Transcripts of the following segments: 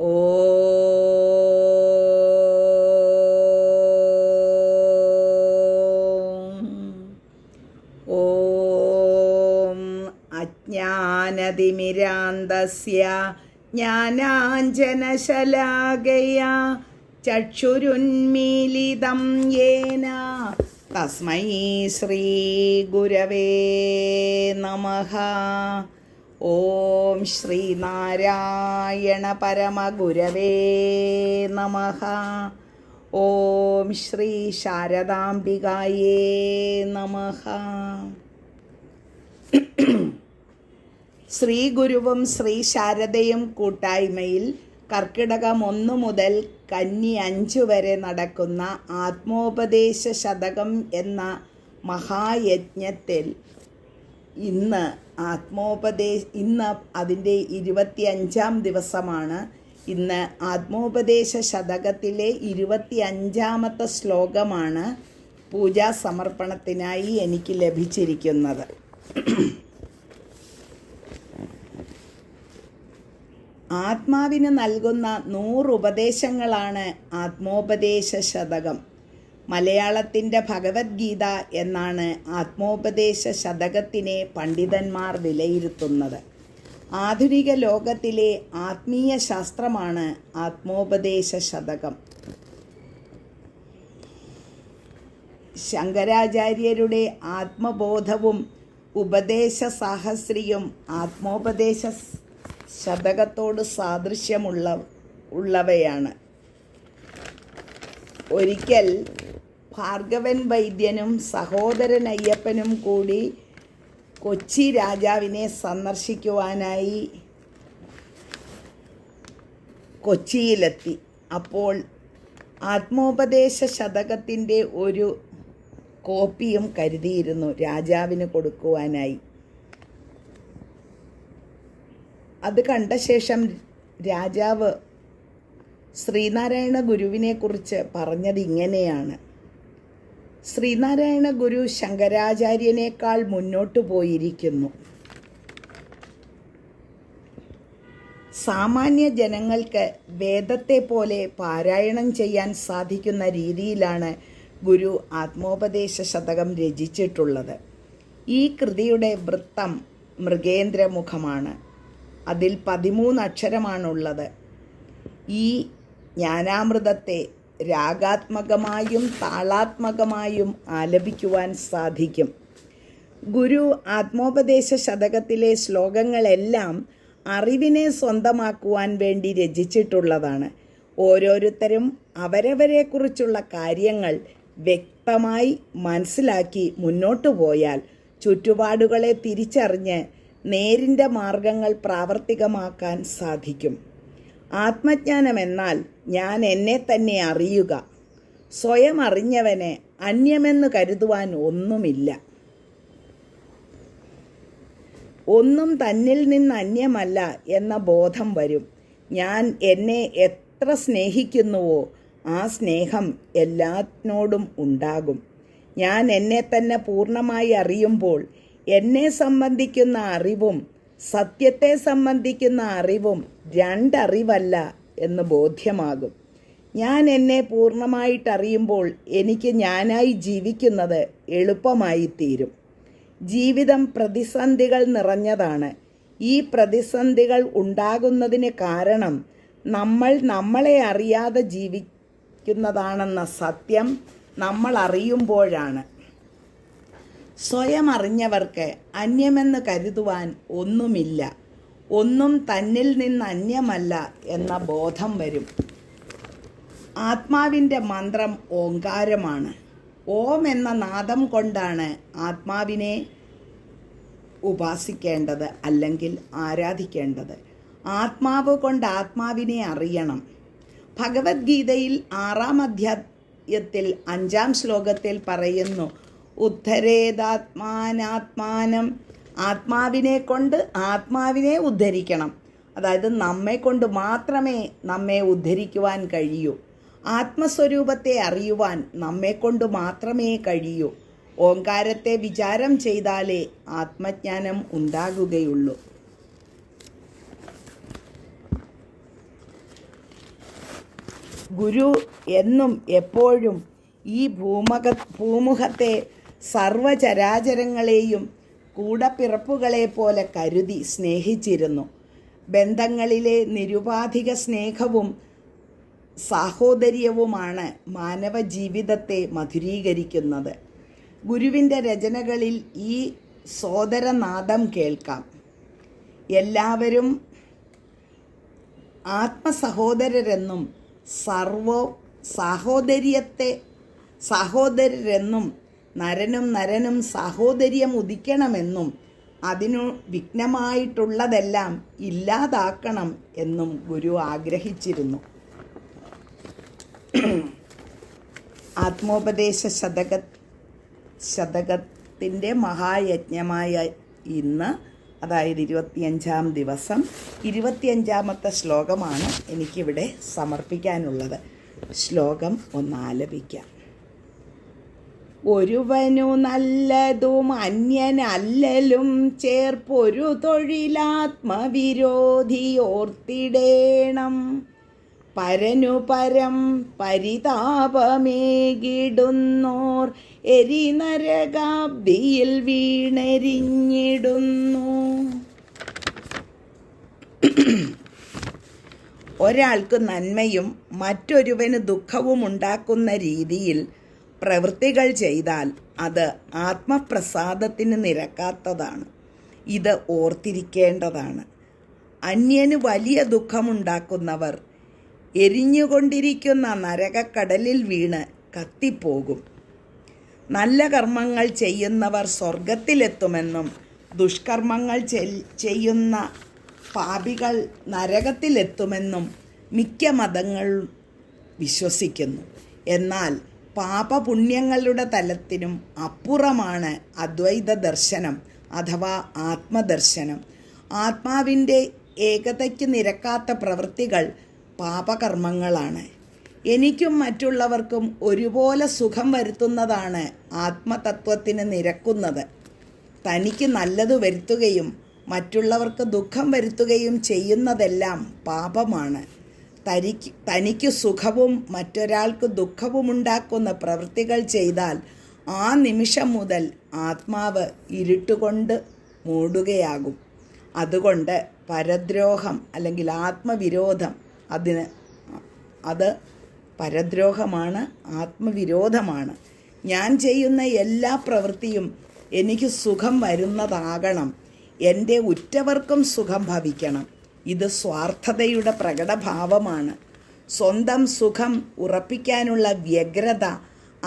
ഓം ഓം അജ്ഞാനതിമിരാന്തസ്യ ജ്ഞാനാഞ്ജനശലാകയാ ചക്ഷുരുന്മീലിതം യേന. തസ്മൈ ശ്രീഗുരവേ നമഃ. ഓം ശ്രീനാരായണ പരമഗുരവേ നമ. ഓം ശ്രീ ശാരദാംബികായേ നമ. ശ്രീ ഗുരുവും ശ്രീ ശാരദയും കൂട്ടായ്മയിൽ കർക്കിടകം ഒന്നു മുതൽ കന്നി അഞ്ചു വരെ നടക്കുന്ന ആത്മോപദേശ ശതകം എന്ന മഹായജ്ഞത്തിൽ ഇന്ന് ആത്മോപദേശ ഇന്ന് അതിന്റെ ഇരുപത്തി അഞ്ചാം ദിവസമാണ്. ഇന്ന് ആത്മോപദേശ ശതകത്തിലെ ഇരുപത്തി അഞ്ചാമത്തെ ശ്ലോകമാണ് പൂജാ സമർപ്പണത്തിനായി എനിക്ക് ലഭിച്ചിരിക്കുന്നത്. ആത്മാവിന് നൽകുന്ന നൂറ് ഉപദേശങ്ങളാണ് ആത്മോപദേശ ശതകം. മലയാളത്തിന്റെ ഭഗവത്ഗീത എന്നാണ് ആത്മോപദേശ ശതകത്തിനെ പണ്ഡിതന്മാർ വിലയിരുത്തുന്നത്. ആധുനിക ലോകത്തിലെ ആത്മീയ ശാസ്ത്രമാണ് ആത്മോപദേശ ശതകം ശങ്കരാചാര്യരുടെ ആത്മബോധവും ഉപദേശ സാഹസ്രിയും ആത്മോപദേശ ശതകത്തോട് സാദൃശ്യമുള്ള ഉള്ളവയാണ്. ഒരിക്കൽ ഭാർഗവൻ വൈദ്യനും സഹോദരൻ അയ്യപ്പനും കൂടി കൊച്ചി രാജാവിനെ സന്ദർശിക്കുവാനായി കൊച്ചിയിലെത്തി. അപ്പോൾ ആത്മോപദേശ ശതകത്തിന്റെ ഒരു കോപ്പിയും കരുതിയിരുന്നു രാജാവിന് കൊടുക്കുവാനായി. അത് കണ്ട ശേഷം രാജാവ് ശ്രീനാരായണ ഗുരുവിനെക്കുറിച്ച് പറഞ്ഞത് ഇങ്ങനെയാണ് ശ്രീനാരായണ ഗുരു ശങ്കരാചാര്യനേക്കാൾ മുന്നോട്ടു പോയിരിക്കുന്നു. സാമാന്യ ജനങ്ങൾക്ക് വേദത്തെ പോലെ പാരായണം ചെയ്യാൻ സാധിക്കുന്ന രീതിയിലാണ് ഗുരു ആത്മോപദേശ ശതകം രചിച്ചിട്ടുള്ളത്. ഈ കൃതിയുടെ വൃത്തം മൃഗേന്ദ്രമുഖമാണ്. അതിൽ പതിമൂന്ന് അക്ഷരമാണുള്ളത്. ഈ ജ്ഞാനാമൃതത്തെ രാഗാത്മകമായും താളാത്മകമായും ആലപിക്കുവാൻ സാധിക്കും. ഗുരു ആത്മോപദേശ ശതകത്തിലെ ശ്ലോകങ്ങളെല്ലാം അറിവിനെ സ്വന്തമാക്കുവാൻ വേണ്ടി രചിച്ചിട്ടുള്ളതാണ്. ഓരോരുത്തരും അവരവരെക്കുറിച്ചുള്ള കാര്യങ്ങൾ വ്യക്തമായി മനസ്സിലാക്കി മുന്നോട്ടു പോയാൽ ചുറ്റുപാടുകളെ തിരിച്ചറിഞ്ഞ് നേരിന്റെ മാർഗങ്ങൾ പ്രാവർത്തികമാക്കാൻ സാധിക്കും. ആത്മജ്ഞാനം എന്നാൽ ഞാൻ എന്നെ തന്നെ അറിയുക. സ്വയം അറിഞ്ഞവനെ അന്യമെന്ന് കരുതുവാൻ ഒന്നുമില്ല. ഒന്നും തന്നിൽ നിന്ന് അന്യമല്ല എന്ന ബോധം വരും. ഞാൻ എന്നെ എത്ര സ്നേഹിക്കുന്നുവോ ആ സ്നേഹം എല്ലാത്തിനോടും ഉണ്ടാകും. ഞാൻ എന്നെ തന്നെ പൂർണമായി അറിയുമ്പോൾ എന്നെ സംബന്ധിക്കുന്ന അറിവും സത്യത്തെ സംബന്ധിക്കുന്ന അറിവും രണ്ടറിവല്ല എന്ന് ബോധ്യമാകും. ഞാൻ എന്നെ പൂർണമായിട്ടറിയുമ്പോൾ എനിക്ക് ഞാനായി ജീവിക്കുന്നത് എളുപ്പമായി തീരും ജീവിതം പ്രതിസന്ധികൾ നിറഞ്ഞതാണ്. ഈ പ്രതിസന്ധികൾ ഉണ്ടാകുന്നതിന് കാരണം നമ്മൾ നമ്മളെ അറിയാതെ ജീവിക്കുന്നതാണെന്ന സത്യം നമ്മൾ അറിയുമ്പോഴാണ്. സ്വയം അറിഞ്ഞവർക്ക് അന്യമെന്ന് കരുതുവാൻ ഒന്നുമില്ല. ഒന്നും തന്നിൽ നിന്ന് അന്യമല്ല എന്ന ബോധം വരും. ആത്മാവിന്റെ മന്ത്രം ഓങ്കാരമാണ്. ഓം എന്ന നാദം കൊണ്ടാണ് ആത്മാവിനെ ഉപാസിക്കേണ്ടത് അല്ലെങ്കിൽ ആരാധിക്കേണ്ടത്. ആത്മാവ് കൊണ്ട് ആത്മാവിനെ അറിയണം. ഭഗവത്ഗീതയിൽ ആറാം അധ്യായത്തിൽ അഞ്ചാം ശ്ലോകത്തിൽ പറയുന്നു ഉദ്ധരേതാത്മാനാത്മാനം. ആത്മാവിനെ കൊണ്ട് ആത്മാവിനെ ഉദ്ധരിക്കണം. അതായത് നമ്മെ കൊണ്ട് മാത്രമേ നമ്മെ ഉദ്ധരിക്കുവാൻ കഴിയൂ. ആത്മസ്വരൂപത്തെ അറിയുവാൻ നമ്മെ കൊണ്ട് മാത്രമേ കഴിയൂ. ഓങ്കാരത്തെ വിചാരം ചെയ്താലേ ആത്മജ്ഞാനം ഉണ്ടാകുകയുള്ളൂ. ഗുരു എന്നും എപ്പോഴും ഈ ഭൂമക ഭൂമുഖത്തെ സർവചരാചരങ്ങളെയും കൂടപ്പിറപ്പുകളെ പോലെ കരുതി സ്നേഹിച്ചിരുന്നു. ബന്ധങ്ങളിലെ നിരുപാധിക സ്നേഹവും സാഹോദര്യവുമാണ് മാനവ ജീവിതത്തെ മധുരീകരിക്കുന്നത്. ഗുരുവിന്റെ രചനകളിൽ ഈ സോദരനാദം കേൾക്കാം. എല്ലാവരും ആത്മസഹോദരരെന്നും സർവ സാഹോദര്യത്തെ സഹോദരരെന്നും നരനും നരനും സാഹോദര്യം ഉദിക്കണമെന്നും അതിനു വിഘ്നമായിട്ടുള്ളതെല്ലാം ഇല്ലാതാക്കണം എന്നും ഗുരു ആഗ്രഹിച്ചിരുന്നു. ആത്മോപദേശ ശതക ശതകത്തിന്റെ മഹായജ്ഞമായ ഇന്ന് അതായത് ഇരുപത്തിയഞ്ചാം ദിവസം ഇരുപത്തിയഞ്ചാമത്തെ ശ്ലോകമാണ് എനിക്കിവിടെ സമർപ്പിക്കാനുള്ളത്. ശ്ലോകം ഒന്ന് ആലപിക്കാം. ഒരുവനു നല്ലതും അന്യനല്ലലും ചേർപ്പൊരു തൊഴിലാത്മവിരോധി ഓർത്തിടേണം. പരനു പരം പരിതാപമേകിടുന്നോർ എരിനരകാബ്ദിയിൽ വീണെരിഞ്ഞിടുന്നു. ഒരാൾക്ക് നന്മയും മറ്റൊരുവന് ദുഃഖവും ഉണ്ടാക്കുന്ന രീതിയിൽ പ്രവൃത്തികൾ ചെയ്താൽ അത് ആത്മപ്രസാദത്തിന് നിരക്കാത്തതാണ്. ഇത് ഓർത്തിരിക്കേണ്ടതാണ്. അന്യന് വലിയ ദുഃഖമുണ്ടാക്കുന്നവർ എരിഞ്ഞുകൊണ്ടിരിക്കുന്ന നരകക്കടലിൽ വീണ് കത്തിപ്പോകും. നല്ല കർമ്മങ്ങൾ ചെയ്യുന്നവർ സ്വർഗത്തിലെത്തുമെന്നും ദുഷ്കർമ്മങ്ങൾ ചെയ്യുന്ന പാപികൾ നരകത്തിലെത്തുമെന്നും മിക്ക മതങ്ങൾ വിശ്വസിക്കുന്നു. എന്നാൽ പാപപുണ്യങ്ങളുടെ തലത്തിനും അപ്പുറമാണ് അദ്വൈത ദർശനം അഥവാ ആത്മദർശനം. ആത്മാവിന്റെ ഏകതയ്ക്ക് നിരക്കാത്ത പ്രവൃത്തികൾ പാപകർമ്മങ്ങളാണ്. എനിക്കും മറ്റുള്ളവർക്കും ഒരുപോലെ സുഖം വരുത്തുന്നതാണ് ആത്മതത്വത്തിന് നിരക്കുന്നത്. തനിക്ക് നല്ലത് വരുത്തുകയും മറ്റുള്ളവർക്ക് ദുഃഖം വരുത്തുകയും ചെയ്യുന്നതെല്ലാം പാപമാണ്. തനിക്ക് തനിക്ക് സുഖവും മറ്റൊരാൾക്ക് ദുഃഖവും ഉണ്ടാക്കുന്ന പ്രവൃത്തികൾ ചെയ്താൽ ആ നിമിഷം മുതൽ ആത്മാവ് ഇരുട്ടുകൊണ്ട് മൂടുകയാകും. അതുകൊണ്ട് പരദ്രോഹം അല്ലെങ്കിൽ ആത്മവിരോധം അതിന് അത് പരദ്രോഹമാണ് ആത്മവിരോധമാണ്. ഞാൻ ചെയ്യുന്ന എല്ലാ പ്രവൃത്തിയും എനിക്ക് സുഖം വരുന്നതാകണം. എന്റെ ഉറ്റവർക്കും സുഖം ഭവിക്കണം. ഇത് സ്വാർത്ഥതയുടെ പ്രകടഭാവമാണ്. സ്വന്തം സുഖം ഉറപ്പിക്കാനുള്ള വ്യഗ്രത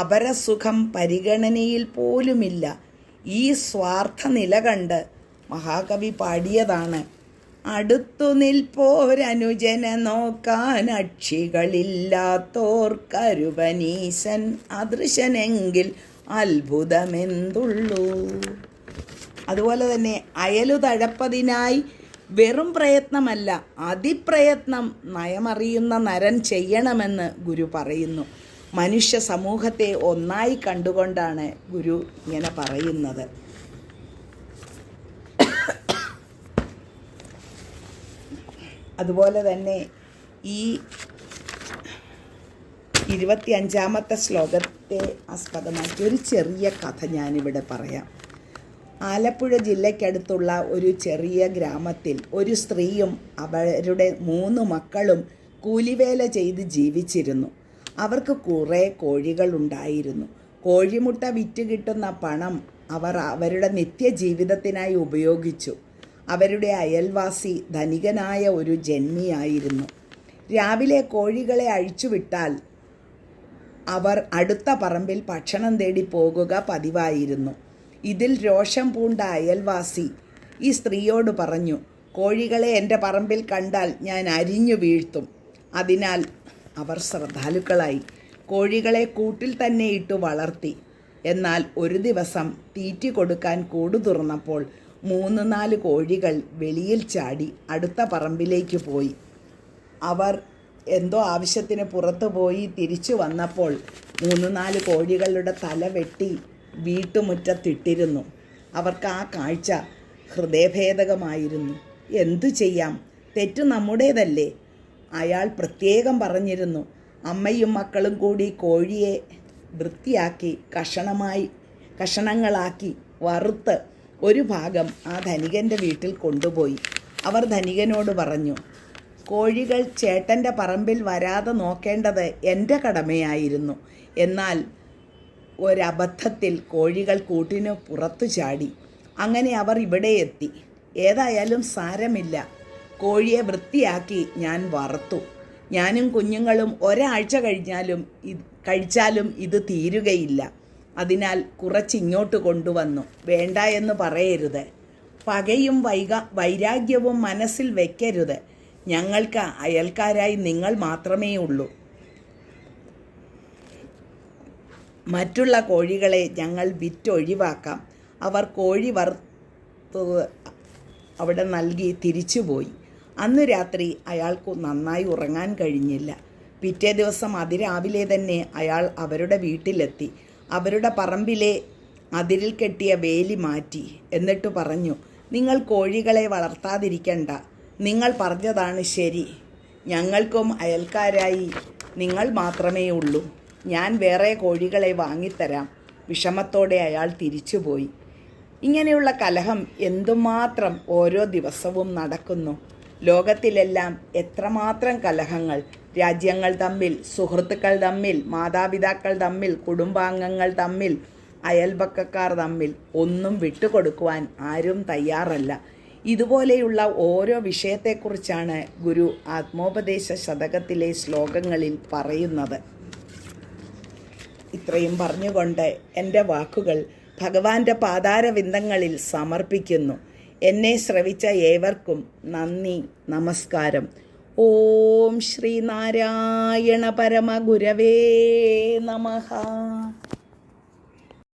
അപരസുഖം പരിഗണനയിൽ പോലുമില്ല. ഈ സ്വാർത്ഥ നില കണ്ട് മഹാകവി പാടിയതാണ് അടുത്തു നിൽപ്പോരനുജന നോക്കാൻ അക്ഷികളില്ലാത്തോർക്കരുവനീശൻ അദൃശനെങ്കിൽ അത്ഭുതമെന്തുള്ളൂ? അതുപോലെ തന്നെ അയലു തഴപ്പതിനായി വെറും പ്രയത്നമല്ല അതിപ്രയത്നം നയമറിയുന്ന നരൻ ചെയ്യണമെന്ന് ഗുരു പറയുന്നു. മനുഷ്യ സമൂഹത്തെ ഒന്നായി കണ്ടുകൊണ്ടാണ് ഗുരു ഇങ്ങനെ പറയുന്നത്. അതുപോലെ തന്നെ ഈ ഇരുപത്തിയഞ്ചാമത്തെ ശ്ലോകത്തെ ആസ്പദമാക്കി ഒരു ചെറിയ കഥ ഞാനിവിടെ പറയാം. ആലപ്പുഴ ജില്ലയ്ക്കടുത്തുള്ള ഒരു ചെറിയ ഗ്രാമത്തിൽ ഒരു സ്ത്രീയും അവരുടെ മൂന്ന് മക്കളും കൂലിവേല ചെയ്ത് ജീവിച്ചിരുന്നു. അവർക്ക് കുറേ കോഴികളുണ്ടായിരുന്നു കോഴിമുട്ട വിറ്റ് കിട്ടുന്ന പണം അവർ അവരുടെ നിത്യജീവിതത്തിനായി ഉപയോഗിച്ചു. അവരുടെ അയൽവാസി ധനികനായ ഒരു ജന്മിയായിരുന്നു. രാവിലെ കോഴികളെ അഴിച്ചുവിട്ടാൽ അവർ അടുത്ത പറമ്പിൽ ഭക്ഷണം തേടി പോകുക പതിവായിരുന്നു. ഇതിൽ രോഷം പൂണ്ട അയൽവാസി ഈ സ്ത്രീയോട് പറഞ്ഞു കോഴികളെ എന്റെ പറമ്പിൽ കണ്ടാൽ ഞാൻ അരിഞ്ഞു വീഴ്ത്തും. അതിനാൽ അവർ ശ്രദ്ധാലുക്കളായി കോഴികളെ കൂട്ടിൽ തന്നെ ഇട്ടു വളർത്തി. എന്നാൽ ഒരു ദിവസം തീറ്റി കൊടുക്കാൻ കൂട് തുറന്നപ്പോൾ മൂന്ന് നാല് കോഴികൾ വെളിയിൽ ചാടി അടുത്ത പറമ്പിലേക്ക് പോയി. അവർ എന്തോ ആവശ്യത്തിന് പുറത്തു പോയി തിരിച്ചു വന്നപ്പോൾ മൂന്ന് നാല് കോഴികളുടെ തല വെട്ടി വീട്ടുമുറ്റത്തിട്ടിരുന്നു. അവർക്ക് ആ കാഴ്ച ഹൃദയഭേദകമായിരുന്നു. എന്തു ചെയ്യാം? തെറ്റ് നമ്മുടേതല്ലേ? അയാൾ പ്രത്യേകം പറഞ്ഞിരുന്നു. അമ്മയും മക്കളും കൂടി കോഴിയെ വൃത്തിയാക്കി കഷണമായി കഷണങ്ങളാക്കി വറുത്ത് ഒരു ഭാഗം ആ ധനികന്റെ വീട്ടിൽ കൊണ്ടുപോയി. അവർ ധനികനോട് പറഞ്ഞു കോഴികൾ ചേട്ടന്റെ പറമ്പിൽ വരാതെ നോക്കേണ്ടത് എന്റെ കടമയായിരുന്നു. എന്നാൽ ഒരബദ്ധത്തിൽ കോഴികൾ കൂട്ടിന് പുറത്തു ചാടി. അങ്ങനെ അവർ ഇവിടെ എത്തി. ഏതായാലും സാരമില്ല. കോഴിയെ വൃത്തിയാക്കി ഞാൻ വറുത്തു ഞാനും കുഞ്ഞുങ്ങളും ഒരാഴ്ച കഴിഞ്ഞാലും കഴിച്ചാലും ഇത് തീരുകയില്ല. അതിനാൽ കുറച്ചിങ്ങോട്ട് കൊണ്ടുവന്നു. വേണ്ട എന്ന് പറയരുത്. പകയും വൈക വൈരാഗ്യവും മനസ്സിൽ വെക്കരുത്. ഞങ്ങൾക്ക് അയൽക്കാരായി നിങ്ങൾ മാത്രമേ ഉള്ളൂ മറ്റുള്ള കോഴികളെ ഞങ്ങൾ വിറ്റൊഴിവാക്കാം. അവർ കോഴി വറുത്തത് അവിടെ നൽകി തിരിച്ചുപോയി. അന്ന് രാത്രി അയാൾക്ക് നന്നായി ഉറങ്ങാൻ കഴിഞ്ഞില്ല. പിറ്റേ ദിവസം അതിരാവിലെ തന്നെ അയാൾ അവരുടെ വീട്ടിലെത്തി. അവരുടെ പറമ്പിലെ അതിരിൽ കെട്ടിയ വേലി മാറ്റി എന്നിട്ട് പറഞ്ഞു നിങ്ങൾ കോഴികളെ വളർത്താതിരിക്കണ്ട. നിങ്ങൾ പറഞ്ഞതാണ് ശരി. ഞങ്ങൾക്കും അയൽക്കാരായി നിങ്ങൾ മാത്രമേ ഉള്ളൂ. ഞാൻ വേറെ കോഴികളെ വാങ്ങിത്തരാം. വിഷമത്തോടെ അയാൾ തിരിച്ചുപോയി. ഇങ്ങനെയുള്ള കലഹം എന്തുമാത്രം ഓരോ ദിവസവും നടക്കുന്നു. ലോകത്തിലെല്ലാം എത്രമാത്രം കലഹങ്ങൾ. രാജ്യങ്ങൾ തമ്മിൽ സുഹൃത്തുക്കൾ തമ്മിൽ മാതാപിതാക്കൾ തമ്മിൽ കുടുംബാംഗങ്ങൾ തമ്മിൽ അയൽപക്കക്കാർ തമ്മിൽ ഒന്നും വിട്ടുകൊടുക്കുവാൻ ആരും തയ്യാറല്ല. ഇതുപോലെയുള്ള ഓരോ വിഷയത്തെക്കുറിച്ചാണ് ഗുരു ആത്മോപദേശ ശതകത്തിലെ ശ്ലോകങ്ങളിൽ പറയുന്നത്. ഇത്രയും പറഞ്ഞുകൊണ്ട് എന്റെ വാക്കുകൾ ഭഗവാന്റെ പാതാരവിന്ദങ്ങളിൽ സമർപ്പിക്കുന്നു. എന്നെ ശ്രവിച്ച ഏവർക്കും നന്ദി നമസ്കാരം. ഓം ശ്രീനാരായണ പരമ ഗുരവേ നമഃ.